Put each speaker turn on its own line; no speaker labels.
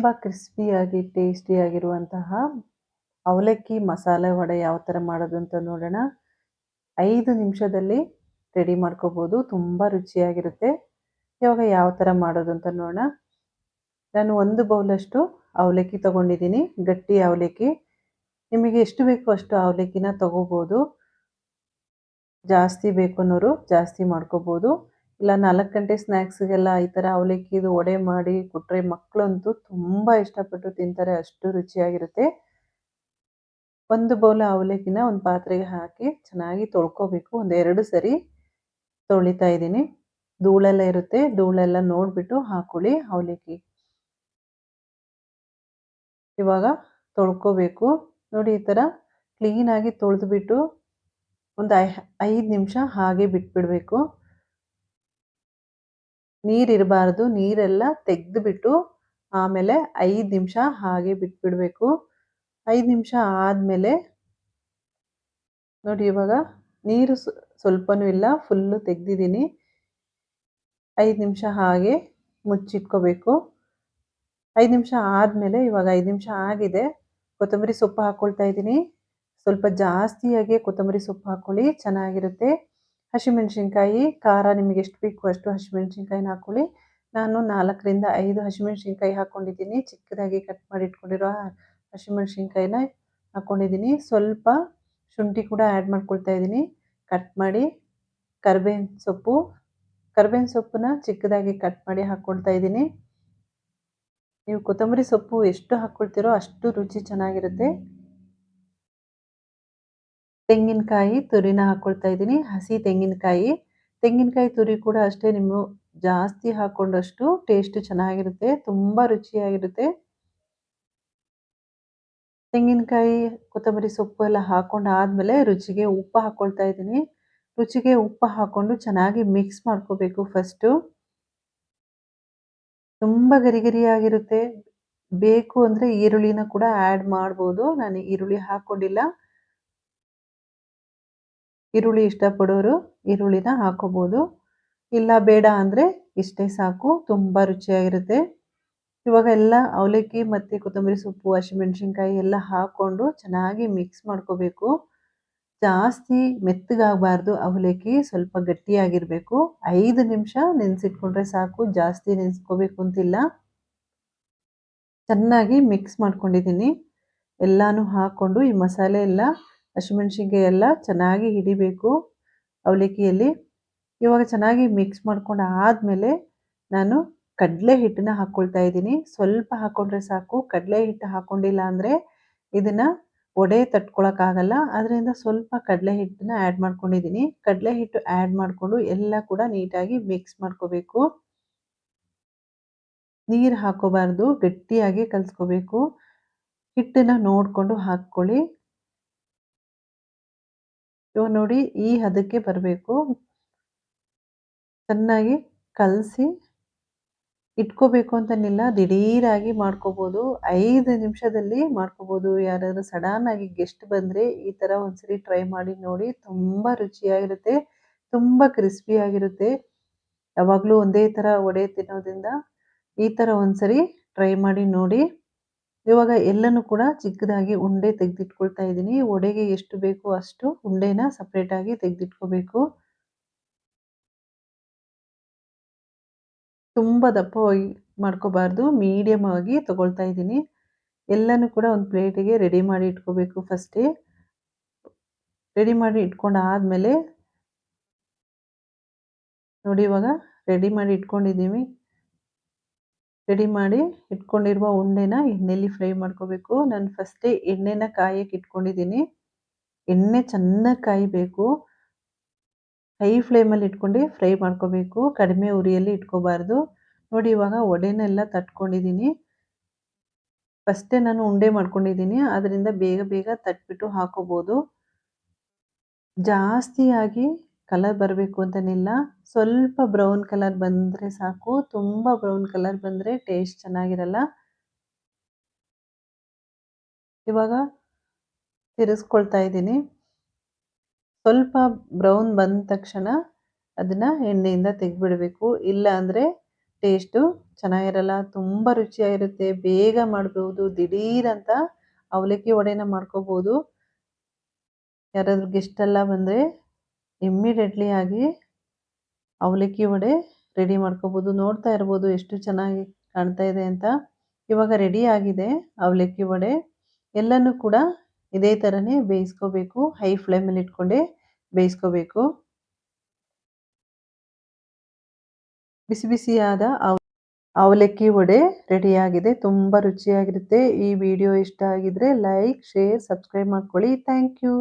ತುಂಬ ಕ್ರಿಸ್ಪಿಯಾಗಿ ಟೇಸ್ಟಿಯಾಗಿರುವಂತಹ ಅವಲಕ್ಕಿ ಮಸಾಲೆ ವಡೆ ಯಾವ ಥರ ಮಾಡೋದು ಅಂತ ನೋಡೋಣ. ಐದು ನಿಮಿಷದಲ್ಲಿ ರೆಡಿ ಮಾಡ್ಕೋಬೋದು. ತುಂಬ ರುಚಿಯಾಗಿರುತ್ತೆ. ಇವಾಗ ಯಾವ ಥರ ಮಾಡೋದು ಅಂತ ನೋಡೋಣ. ನಾನು ಒಂದು ಬೌಲಷ್ಟು ಅವಲಕ್ಕಿ ತೊಗೊಂಡಿದ್ದೀನಿ. ಗಟ್ಟಿ ಅವಲಕ್ಕಿ. ನಿಮಗೆ ಎಷ್ಟು ಬೇಕು ಅಷ್ಟು ಅವಲಕ್ಕಿನ ತೊಗೋಬೋದು. ಜಾಸ್ತಿ ಬೇಕು ಅನ್ನೋರು ಜಾಸ್ತಿ ಮಾಡ್ಕೋಬೋದು. ಇಲ್ಲ, ನಾಲ್ಕು ಗಂಟೆ ಸ್ನ್ಯಾಕ್ಸಿಗೆಲ್ಲ ಈ ಥರ ಅವಲಕ್ಕಿದು ವಡೆ ಮಾಡಿ ಕೊಟ್ಟರೆ ಮಕ್ಕಳಂತೂ ತುಂಬ ಇಷ್ಟಪಟ್ಟು ತಿಂತಾರೆ, ಅಷ್ಟು ರುಚಿಯಾಗಿರುತ್ತೆ. ಒಂದು ಬೌಲ ಅವಲಕ್ಕಿನ ಒಂದು ಪಾತ್ರೆಗೆ ಹಾಕಿ ಚೆನ್ನಾಗಿ ತೊಳ್ಕೊಬೇಕು. ಒಂದು ಎರಡು ಸರಿ ತೊಳಿತಾ ಇದ್ದೀನಿ. ಧೂಳೆಲ್ಲ ಇರುತ್ತೆ, ಧೂಳೆಲ್ಲ ನೋಡಿಬಿಟ್ಟು ಹಾಕೊಳ್ಳಿ ಅವಲಕ್ಕಿ. ಇವಾಗ ತೊಳ್ಕೊಬೇಕು. ನೋಡಿ, ಈ ಥರ ಕ್ಲೀನಾಗಿ ತೊಳೆದ್ಬಿಟ್ಟು ಒಂದು ಐ, ಐದು ನಿಮಿಷ ಹಾಗೆ ಬಿಟ್ಬಿಡಬೇಕು. ನೀರಿರಬಾರ್ದು, ನೀರೆಲ್ಲ ತೆಗೆದುಬಿಟ್ಟು ಆಮೇಲೆ ಐದು ನಿಮಿಷ ಹಾಗೆ ಬಿಟ್ಬಿಡಬೇಕು. ಐದು ನಿಮಿಷ ಆದಮೇಲೆ ನೋಡಿ ಇವಾಗ ನೀರು ಸ್ವಲ್ಪನೂ ಇಲ್ಲ, ಫುಲ್ಲು ತೆಗೆದಿದ್ದೀನಿ. ಐದು ನಿಮಿಷ ಹಾಗೆ ಮುಚ್ಚಿಟ್ಕೋಬೇಕು. ಐದು ನಿಮಿಷ ಆದಮೇಲೆ ಇವಾಗ ಐದು ನಿಮಿಷ ಆಗಿದೆ. ಕೊತ್ತಂಬರಿ ಸೊಪ್ಪು ಹಾಕ್ಕೊಳ್ತಾ ಇದ್ದೀನಿ. ಸ್ವಲ್ಪ ಜಾಸ್ತಿಯಾಗಿ ಕೊತ್ತಂಬರಿ ಸೊಪ್ಪು ಹಾಕ್ಕೊಳ್ಳಿ ಚೆನ್ನಾಗಿರುತ್ತೆ. ಹಸಿಮೆಣ್ಸಿನ್ಕಾಯಿ ಖಾರ ನಿಮಗೆ ಎಷ್ಟು ಬೇಕು ಅಷ್ಟು ಹಸಿಮೆಣ್ಸಿನ್ಕಾಯಿನ ಹಾಕ್ಕೊಳ್ಳಿ ನಾನು ನಾಲ್ಕರಿಂದ ಐದು ಹಸಿಮೆಣ್ಸಿನ್ಕಾಯಿ ಹಾಕ್ಕೊಂಡಿದ್ದೀನಿ ಚಿಕ್ಕದಾಗಿ ಕಟ್ ಮಾಡಿ ಇಟ್ಕೊಂಡಿರೋ ಹಸಿಮೆಣ್ಸಿನ್ಕಾಯಿನ ಹಾಕ್ಕೊಂಡಿದ್ದೀನಿ ಸ್ವಲ್ಪ ಶುಂಠಿ ಕೂಡ ಆ್ಯಡ್ ಮಾಡ್ಕೊಳ್ತಾ ಇದ್ದೀನಿ. ಕಟ್ ಮಾಡಿ ಕರ್ಬೇವಿನ ಸೊಪ್ಪು, ಕರ್ಬೇವಿನ ಸೊಪ್ಪನ್ನ ಚಿಕ್ಕದಾಗಿ ಕಟ್ ಮಾಡಿ ಹಾಕ್ಕೊಳ್ತಾ ಇದ್ದೀನಿ. ನೀವು ಕೊತ್ತಂಬರಿ ಸೊಪ್ಪು ಎಷ್ಟು ಹಾಕ್ಕೊಳ್ತೀರೋ ಅಷ್ಟು ರುಚಿ ಚೆನ್ನಾಗಿರುತ್ತೆ. ತೆಂಗಿನಕಾಯಿ ತುರಿನ ಹಾಕ್ಕೊಳ್ತಾ ಇದ್ದೀನಿ. ಹಸಿ ತೆಂಗಿನಕಾಯಿ. ತೆಂಗಿನಕಾಯಿ ತುರಿ ಕೂಡ ಅಷ್ಟೇ ನೀವು ಜಾಸ್ತಿ ಹಾಕ್ಕೊಂಡಷ್ಟು ಟೇಸ್ಟ್ ಚೆನ್ನಾಗಿರುತ್ತೆ. ತುಂಬ ರುಚಿಯಾಗಿರುತ್ತೆ. ತೆಂಗಿನಕಾಯಿ, ಕೊತ್ತಂಬರಿ ಸೊಪ್ಪು ಎಲ್ಲ ಹಾಕೊಂಡು ಆದಮೇಲೆ ರುಚಿಗೆ ಉಪ್ಪು ಹಾಕ್ಕೊಳ್ತಾ ಇದ್ದೀನಿ. ರುಚಿಗೆ ಉಪ್ಪು ಹಾಕ್ಕೊಂಡು ಚೆನ್ನಾಗಿ ಮಿಕ್ಸ್ ಮಾಡ್ಕೋಬೇಕು ಫಸ್ಟು ತುಂಬ ಗರಿ ಗರಿಯಾಗಿರುತ್ತೆ ಬೇಕು ಅಂದರೆ ಈರುಳ್ಳಿನ ಕೂಡ ಆ್ಯಡ್ ಮಾಡ್ಬೋದು. ನಾನು ಈರುಳ್ಳಿ ಹಾಕ್ಕೊಂಡಿಲ್ಲ ಈರುಳ್ಳಿ ಇಷ್ಟಪಡೋರು ಈರುಳ್ಳಿನ ಹಾಕೋಬೋದು. ಇಲ್ಲ ಬೇಡ ಅಂದರೆ ಇಷ್ಟೇ ಸಾಕು, ತುಂಬ ರುಚಿಯಾಗಿರುತ್ತೆ. ಇವಾಗ ಎಲ್ಲ ಅವಲಕ್ಕಿ ಮತ್ತು ಕೊತ್ತಂಬರಿ ಸೊಪ್ಪು, ಹಸಿಮೆಣ್ಸಿನ್ಕಾಯಿ ಎಲ್ಲ ಹಾಕ್ಕೊಂಡು ಚೆನ್ನಾಗಿ ಮಿಕ್ಸ್ ಮಾಡ್ಕೋಬೇಕು. ಜಾಸ್ತಿ ಮೆತ್ತಗಾಗಬಾರ್ದು ಅವಲಕ್ಕಿ, ಸ್ವಲ್ಪ ಗಟ್ಟಿಯಾಗಿರಬೇಕು. ಐದು ನಿಮಿಷ ನೆನೆಸಿಟ್ಕೊಂಡ್ರೆ ಸಾಕು, ಜಾಸ್ತಿ ನೆನೆಸ್ಕೋಬೇಕು ಅಂತಿಲ್ಲ. ಚೆನ್ನಾಗಿ ಮಿಕ್ಸ್ ಮಾಡ್ಕೊಂಡಿದ್ದೀನಿ. ಎಲ್ಲಾನು ಹಾಕ್ಕೊಂಡು ಈ ಮಸಾಲೆ ಎಲ್ಲ ಹಸಿಮೆಣ್ಸಿನ್ಕಾಯಿ ಎಲ್ಲ ಚೆನ್ನಾಗಿ ಹಿಡಿಬೇಕು ಅವಲಕ್ಕಿಯಲ್ಲಿ. ಇವಾಗ ಚೆನ್ನಾಗಿ ಮಿಕ್ಸ್ ಮಾಡ್ಕೊಂಡು ಆದಮೇಲೆ ನಾನು ಕಡಲೆ ಹಿಟ್ಟನ್ನ ಹಾಕ್ಕೊಳ್ತಾ ಇದ್ದೀನಿ. ಸ್ವಲ್ಪ ಹಾಕ್ಕೊಂಡ್ರೆ ಸಾಕು. ಕಡಲೆ ಹಿಟ್ಟು ಹಾಕ್ಕೊಂಡಿಲ್ಲ ಅಂದರೆ ಇದನ್ನು ಒಡೆ ತಟ್ಕೊಳಕ್ಕಾಗಲ್ಲ ಅದರಿಂದ ಸ್ವಲ್ಪ ಕಡಲೆ ಹಿಟ್ಟನ್ನ ಆ್ಯಡ್ ಮಾಡ್ಕೊಂಡಿದ್ದೀನಿ. ಕಡಲೆ ಹಿಟ್ಟು ಆ್ಯಡ್ ಮಾಡಿಕೊಂಡು ಎಲ್ಲ ಕೂಡ ನೀಟಾಗಿ ಮಿಕ್ಸ್ ಮಾಡ್ಕೋಬೇಕು. ನೀರು ಹಾಕೋಬಾರ್ದು. ಗಟ್ಟಿಯಾಗಿ ಕಲಿಸ್ಕೋಬೇಕು. ಹಿಟ್ಟನ್ನು ನೋಡಿಕೊಂಡು ಹಾಕ್ಕೊಳ್ಳಿ. ಇವಾಗ ನೋಡಿ ಈ ಹದಕ್ಕೆ ಬರಬೇಕು. ಚೆನ್ನಾಗಿ ಕಲಸಿ ಇಟ್ಕೋಬೇಕು ಅಂತನಿಲ್ಲ. ದಿಢೀರಾಗಿ ಮಾಡ್ಕೋಬೋದು. ಐದು ನಿಮಿಷದಲ್ಲಿ ಮಾಡ್ಕೋಬೋದು. ಯಾರಾದರೂ ಸಡನ್ನಾಗಿ ಗೆಸ್ಟ್ ಬಂದರೆ ಈ ಥರ ಒಂದ್ಸರಿ ಟ್ರೈ ಮಾಡಿ ನೋಡಿ. ತುಂಬ ರುಚಿಯಾಗಿರುತ್ತೆ. ತುಂಬ ಕ್ರಿಸ್ಪಿಯಾಗಿರುತ್ತೆ ಯಾವಾಗಲೂ ಒಂದೇ ಥರ ಒಡೆ ತಿನ್ನೋದ್ರಿಂದ ಈ ಥರ ಒಂದ್ಸರಿ ಟ್ರೈ ಮಾಡಿ ನೋಡಿ. ಇವಾಗ ಎಲ್ಲನೂ ಕೂಡ ಚಿಕ್ಕದಾಗಿ ಉಂಡೆ ತೆಗೆದಿಟ್ಕೊಳ್ತಾ ಇದ್ದೀನಿ. ಒಡೆಗೆ ಎಷ್ಟು ಬೇಕೋ ಅಷ್ಟು ಉಂಡೆನ ಸಪ್ರೇಟಾಗಿ ತೆಗೆದಿಟ್ಕೋಬೇಕು. ತುಂಬ ದಪ್ಪವಾಗಿ ಮಾಡ್ಕೋಬಾರ್ದು. ಮೀಡಿಯಮ್ ಆಗಿ ತಗೊಳ್ತಾ ಇದ್ದೀನಿ. ಎಲ್ಲನೂ ಕೂಡ ಒಂದು ಪ್ಲೇಟಿಗೆ ರೆಡಿ ಮಾಡಿ ಇಟ್ಕೋಬೇಕು ಫಸ್ಟೇ ರೆಡಿ ಮಾಡಿ ಇಟ್ಕೊಂಡು ಆದಮೇಲೆ ನೋಡಿ ಇವಾಗ ರೆಡಿ ಮಾಡಿ ಇಟ್ಕೊಂಡಿದ್ದೀವಿ. ರೆಡಿ ಮಾಡಿ ಇಟ್ಕೊಂಡಿರುವ ಉಂಡೆನ ಎಣ್ಣೆಲಿ ಫ್ರೈ ಮಾಡ್ಕೋಬೇಕು. ನಾನು ಫಸ್ಟೇ ಎಣ್ಣೆನ ಕಾಯಕ್ಕೆ ಇಟ್ಕೊಂಡಿದ್ದೀನಿ. ಎಣ್ಣೆ ಚೆನ್ನಾಗಿ ಕಾಯಬೇಕು. ಹೈ ಫ್ಲೇಮಲ್ಲಿ ಇಟ್ಕೊಂಡು ಫ್ರೈ ಮಾಡ್ಕೋಬೇಕು. ಕಡಿಮೆ ಉರಿಯಲ್ಲಿ ಇಟ್ಕೋಬಾರ್ದು. ನೋಡಿ, ಇವಾಗ ಒಡೆನೆಲ್ಲ ತಟ್ಕೊಂಡಿದ್ದೀನಿ. ಫಸ್ಟೇ ನಾನು ಉಂಡೆ ಮಾಡ್ಕೊಂಡಿದ್ದೀನಿ. ಅದರಿಂದ ಬೇಗ ಬೇಗ ತಟ್ಬಿಟ್ಟು ಹಾಕೋಬೋದು. ಜಾಸ್ತಿಯಾಗಿ ಕಲರ್ ಬರಬೇಕು ಅಂತನಿಲ್ಲ. ಸ್ವಲ್ಪ ಬ್ರೌನ್ ಕಲರ್ ಬಂದರೆ ಸಾಕು. ತುಂಬ ಬ್ರೌನ್ ಕಲರ್ ಬಂದರೆ ಟೇಸ್ಟ್ ಚೆನ್ನಾಗಿರಲ್ಲ. ಇವಾಗ ತಿರ್ಸ್ಕೊಳ್ತಾ ಇದ್ದೀನಿ. ಸ್ವಲ್ಪ ಬ್ರೌನ್ ಬಂದ ತಕ್ಷಣ ಅದನ್ನು ಎಣ್ಣೆಯಿಂದ ತೆಗೆದ್ಬಿಡಬೇಕು. ಇಲ್ಲ ಅಂದರೆ ಟೇಸ್ಟು ಚೆನ್ನಾಗಿರಲ್ಲ. ತುಂಬ ರುಚಿಯಾಗಿರುತ್ತೆ. ಬೇಗ ಮಾಡ್ಬೋದು. ದಿಢೀರಂತ ಅವಲಕ್ಕಿ ವಡೆನ ಮಾಡ್ಕೋಬೋದು. ಯಾರಾದರೂ ಗೆಸ್ಟ್ ಎಲ್ಲ ಬಂದರೆ ಇಮ್ಮಿಡಿಯೇಟ್ಲಿ ಆಗಿ ಅವಲಕ್ಕಿ ವಡೆ ರೆಡಿ ಮಾಡ್ಕೋಬೋದು. ನೋಡ್ತಾ ಇರ್ಬೋದು ಎಷ್ಟು ಚೆನ್ನಾಗಿ ಕಾಣ್ತಾ ಇದೆ ಅಂತ. ಇವಾಗ ರೆಡಿ ಆಗಿದೆ ಅವಲಕ್ಕಿ ವಡೆ. ಎಲ್ಲನೂ ಕೂಡ ಇದೇ ಥರನೇ ಬೇಯಿಸ್ಕೋಬೇಕು. ಹೈ ಫ್ಲೇಮಲ್ಲಿ ಇಟ್ಕೊಂಡೆ ಬೇಯಿಸ್ಕೋಬೇಕು. ಬಿಸಿ ಬಿಸಿಯಾದ ಅವ, ಅವಲಕ್ಕಿ ವಡೆ ರೆಡಿಯಾಗಿದೆ ತುಂಬ ರುಚಿಯಾಗಿರುತ್ತೆ. ಈ ವಿಡಿಯೋ ಇಷ್ಟ ಆಗಿದ್ರೆ ಲೈಕ್ ಶೇರ್ ಸಬ್ಸ್ಕ್ರೈಬ್ ಮಾಡ್ಕೊಳ್ಳಿ. Thank you